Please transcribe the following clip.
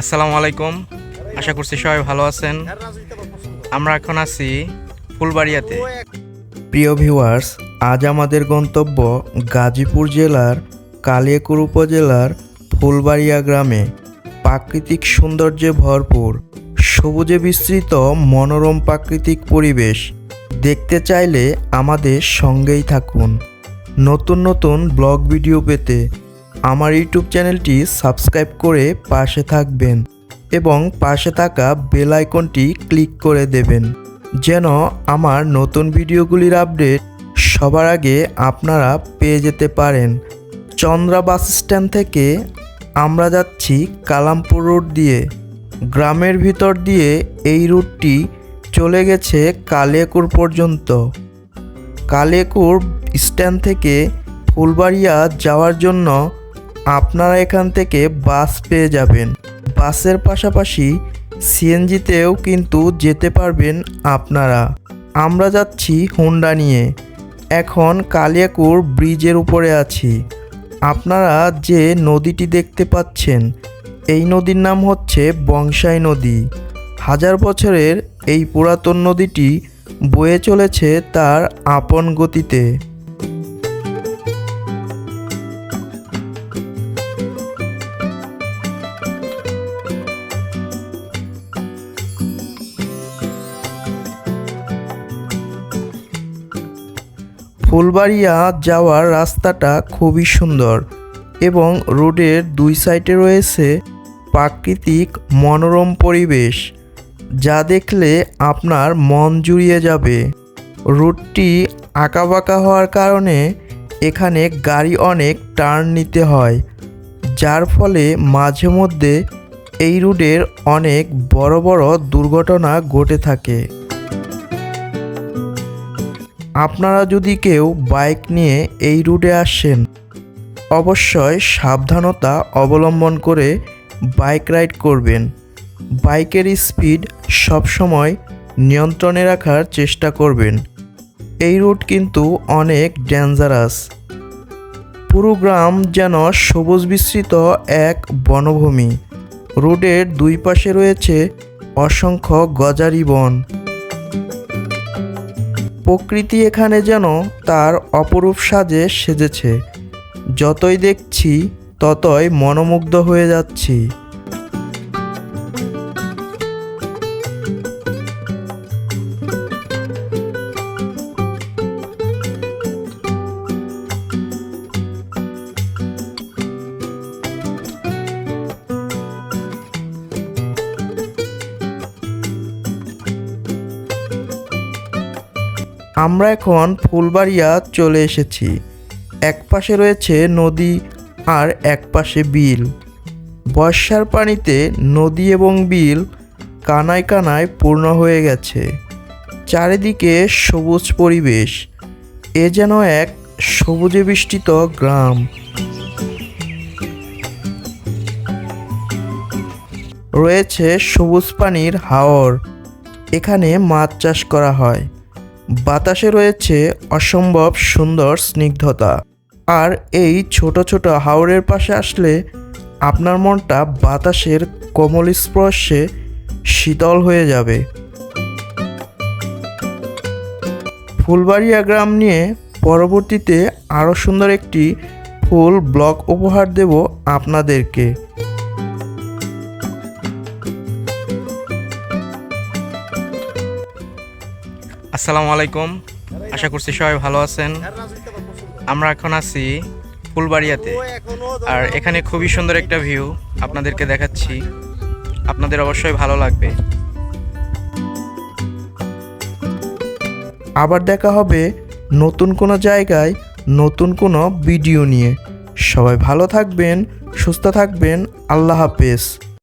আসসালামু আলাইকুম। আশা করছি সবাই ভালো আছেন। আমরা এখন আছি ফুলবাড়িয়াতে। প্রিয় ভিউয়ার্স, আজ আমাদের গন্তব্য গাজীপুর জেলার কালিয়াকুর উপজেলার ফুলবাড়িয়া গ্রামে। প্রাকৃতিক সৌন্দর্যে ভরপুর, সবুজে বিস্তৃত, মনোরম প্রাকৃতিক পরিবেশ। দেখতে চাইলে আমাদের সঙ্গেই থাকুন। নতুন নতুন ব্লগ ভিডিও পেতে আমার ইউটিউব চ্যানেলটি সাবস্ক্রাইব করে পাশে থাকবেন এবং পাশে থাকা বেল আইকনটি ক্লিক করে দেবেন যেন আমার নতুন ভিডিওগুলির আপডেট সবার আগে আপনারা পেয়ে যেতে পারেন। চন্দ্রা বাস স্ট্যান্ড থেকে আমরা যাচ্ছি কালামপুর রোড দিয়ে। গ্রামের ভিতর দিয়ে এই রুটটি চলে গেছে কালিয়াকুর পর্যন্ত। কালিয়াকুর স্ট্যান্ড থেকে ফুলবাড়িয়া যাওয়ার জন্য আপনারা এখান থেকে বাস পেয়ে যাবেন। বাসের পাশাপাশি সিএনজিতেও কিন্তু যেতে পারবেন আপনারা। আমরা যাচ্ছি হুন্ডা নিয়ে। এখন কালিয়াকুর ব্রিজের উপরে আছি। আপনারা যে নদীটি দেখতে পাচ্ছেন, এই নদীর নাম হচ্ছে বংশাই নদী। হাজার বছরের এই পুরাতন নদীটি বয়ে চলেছে তার আপন গতিতে। ফুলবাড়িয়া যাওয়ার রাস্তাটা খুবই সুন্দর এবং রোডের দুই সাইডে রয়েছে প্রাকৃতিক মনোরম পরিবেশ, যা দেখলে আপনার মন জুড়িয়ে যাবে। রুটটি আঁকাবাঁকা হওয়ার কারণে এখানে গাড়ি অনেক টার্ন নিতে হয়, যার ফলে মাঝে মধ্যে এই রুটের অনেক বড় বড় দুর্ঘটনা ঘটে থাকে। আপনারা যদি কেউ বাইক নিয়ে এই রুটে আসেন, অবশ্যই সাবধানতা অবলম্বন করে বাইক রাইড করবেন। বাইকের স্পিড সবসময় নিয়ন্ত্রণে রাখার চেষ্টা করবেন। এই রুট কিন্তু অনেক ডেঞ্জারাস। পুরো গ্রাম যেন সবুজ বিস্তৃত এক বনভূমি। রোডের দুই পাশে রয়েছে অসংখ্য গজারি বন। প্রকৃতি এখানে যেন তার অপরূপ সাজে সেজেছে। যতই দেখছি ততই মনোমুগ্ধ হয়ে যাচ্ছি। আমরা এখন ফুলবাড়িয়া চলে এসেছি। এক পাশে রয়েছে নদী আর এক পাশে বিল। বর্ষার পানিতে নদী এবং বিল কানায় কানায় পূর্ণ হয়ে গেছে। চারিদিকে সবুজ পরিবেশ। এ যেন এক সবুজে বিষ্টিত গ্রাম। রয়েছে সবুজ পানির হাওর। এখানে মাছ চাষ করা হয়। বাতাসে রয়েছে অসম্ভব সুন্দর স্নিগ্ধতা। আর এই ছোট ছোট হাওরের পাশে আসলে আপনার মনটা বাতাসের কোমল স্পর্শে শীতল হয়ে যাবে। ফুলবাড়িয়া গ্রাম নিয়ে পরবর্তীতে আরও সুন্দর একটি ফুল ব্লগ উপহার দেব আপনাদেরকে। আসসালামু আলাইকুম। আশা করছি সবাই ভালো আছেন। আমরা এখন আছি ফুলবাড়িয়াতে। আর এখানে খুবই সুন্দর একটা ভিউ আপনাদেরকে দেখাচ্ছি। আপনাদের অবশ্যই ভালো লাগবে। আবার দেখা হবে নতুন কোনো জায়গায় নতুন কোনো ভিডিও নিয়ে। সবাই ভালো থাকবেন, সুস্থ থাকবেন, আল্লাহ হাফেজ।